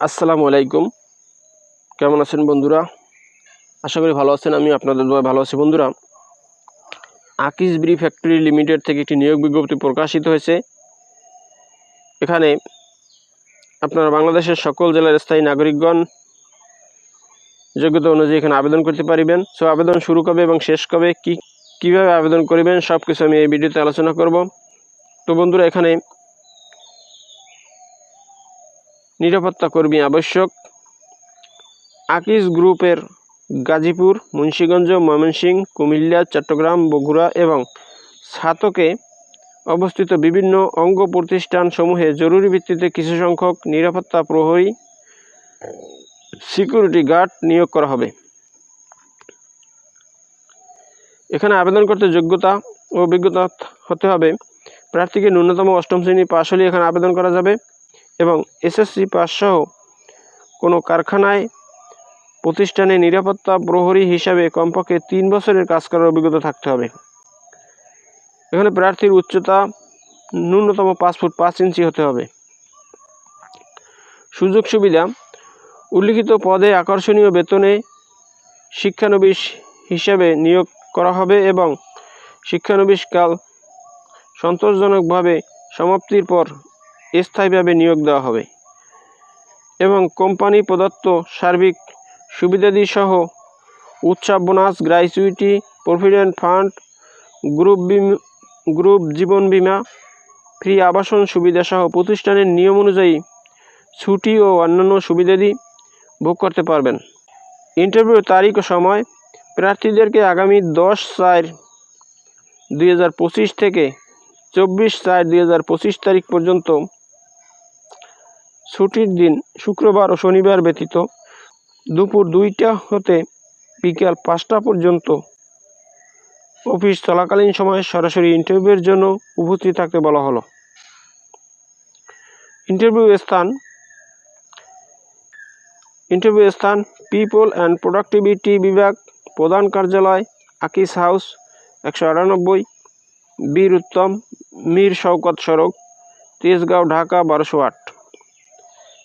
আসসালামু আলাইকুম। কেমন আছেন বন্ধুরা? আশা করি ভালো আছেন আমি আপনাদের ভালো আছি। বন্ধুরা, আকিস ব্রি ফ্যাক্টরি লিমিটেড থেকে একটি নিয়োগ বিজ্ঞপ্তি প্রকাশিত হয়েছে। এখানে আপনারা বাংলাদেশের সকল জেলার স্থায়ী নাগরিকগণ যোগ্যতা অনুযায়ী এখানে আবেদন করতে পারিবেন। সো, আবেদন শুরু কবে এবং শেষ কবে, কি, কীভাবে আবেদন করিবেন সব কিছু আমি এই ভিডিওতে আলোচনা করব। তো বন্ধুরা, এখানে নিরাপত্তা কর্মী আবশ্যক। আকিস গ্রুপের গাজীপুর, মুন্সীগঞ্জ, ময়মনসিংহ, কুমিল্লা, চট্টগ্রাম, বগুড়া এবং ছাতকে অবস্থিত বিভিন্ন অঙ্গ প্রতিষ্ঠানসমূহে জরুরি ভিত্তিতে কিছু সংখ্যক নিরাপত্তা প্রহরী সিকিউরিটি গার্ড নিয়োগ করা হবে। এখানে আবেদন করতে যোগ্যতা ও অভিজ্ঞতা হতে হবে। প্রার্থীকে ন্যূনতম অষ্টম শ্রেণি পাশ হলে এখানে আবেদন করা যাবে। এবং এসএসসি পাস সহ কোনো কারখানায় প্রতিষ্ঠানে নিরাপত্তা প্রহরী হিসাবে কমপক্ষে তিন বছরের কাজ করার অভিজ্ঞতা থাকতে হবে। এখানে প্রার্থীর উচ্চতা ন্যূনতম পাঁচ ফুট পাঁচ ইঞ্চি হতে হবে। সুযোগ সুবিধা, উল্লিখিত পদে আকর্ষণীয় বেতনে শিক্ষানবিশ হিসাবে নিয়োগ করা হবে এবং শিক্ষানবিশকাল সন্তোষজনকভাবে সমাপ্তির পর স্থায়ীভাবে নিয়োগ দেওয়া হবে এবং কোম্পানি প্রদত্ত সার্বিক সুবিধাদি সহ উৎসব bonus gratuity provident fund, group group জীবন বীমা, ফ্রি আবাসন সুবিধা সহ প্রতিষ্ঠানের নিয়ম অনুযায়ী ছুটি ও অন্যান্য সুবিধাদি ভোগ করতে পারবেন। ইন্টারভিউ তারিখ ও সময় প্রার্থীদেরকে আগামী দশ চার দুই থেকে চব্বিশ চার দুই তারিখ পর্যন্ত ছুটির দিন, শুক্রবার ও শনিবার ব্যতীত দুপুর দুইটা হতে বিকাল পাঁচটা পর্যন্ত অফিস চলাকালীন সময়ে সরাসরি ইন্টারভিউয়ের জন্য উপস্থিত থাকতে বলা হলো। ইন্টারভিউ স্থান ইন্টারভিউ স্থান, পিপল অ্যান্ড প্রোডাক্টিভিটি বিভাগ, প্রধান কার্যালয়, আকিস হাউস, একশো আটানব্বই, বীর উত্তম, মীর শওকত সড়ক, তেজগাঁও, ঢাকা, বারোশো আট।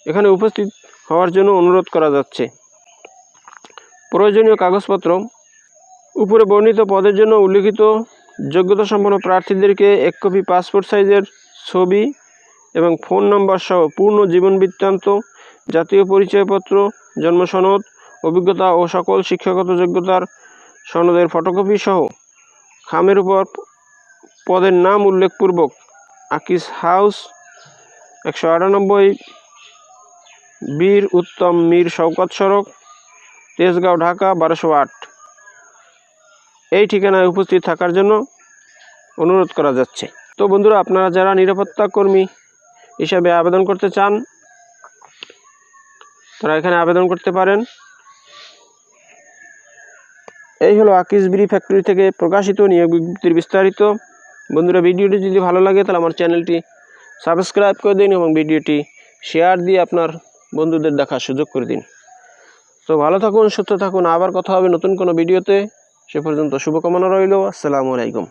এখানে উপস্থিত হওয়ার জন্য অনুরোধ করা যাচ্ছে। প্রয়োজনীয় কাগজপত্র, উপরে বর্ণিত পদের জন্য উল্লিখিত যোগ্যতা সম্পন্ন প্রার্থীদেরকে এক কপি পাসপোর্ট সাইজের ছবি এবং ফোন নম্বর সহ পূর্ণ জীবন বৃত্তান্ত, জাতীয় পরিচয়পত্র, জন্ম সনদ, অভিজ্ঞতা ও সকল শিক্ষাগত যোগ্যতার সনদের ফটোকপি সহ খামের উপর পদের নাম উল্লেখপূর্বক আকিস হাউস, একশো আটানব্বই বীর উত্তম মীর শওকত সড়ক, তেজগাঁও, ঢাকা, বারোশো আট। এই ঠিকানায় উপস্থিত থাকার জন্য অনুরোধ করা যাচ্ছে। তো বন্ধুরা, আপনারা যারা নিরাপত্তা কর্মী হিসাবে আবেদন করতে চান, তারা এখানে আবেদন করতে পারেন। এই হলো আকিসবিরি ফ্যাক্টরি থেকে প্রকাশিত নিয়োগ বিজ্ঞপ্তির বিস্তারিত। বন্ধুরা, ভিডিওটি যদি ভালো লাগে, তাহলে আমার চ্যানেলটি সাবস্ক্রাইব করে দিন এবং ভিডিওটি শেয়ার দিয়ে আপনার বন্ধুদের দেখার সুযোগ করে দিন। তো ভালো থাকুন, সুস্থ থাকুন। আবার কথা হবে নতুন কোনো ভিডিওতে। সে পর্যন্ত শুভকামনা রইল। আসসালামু আলাইকুম।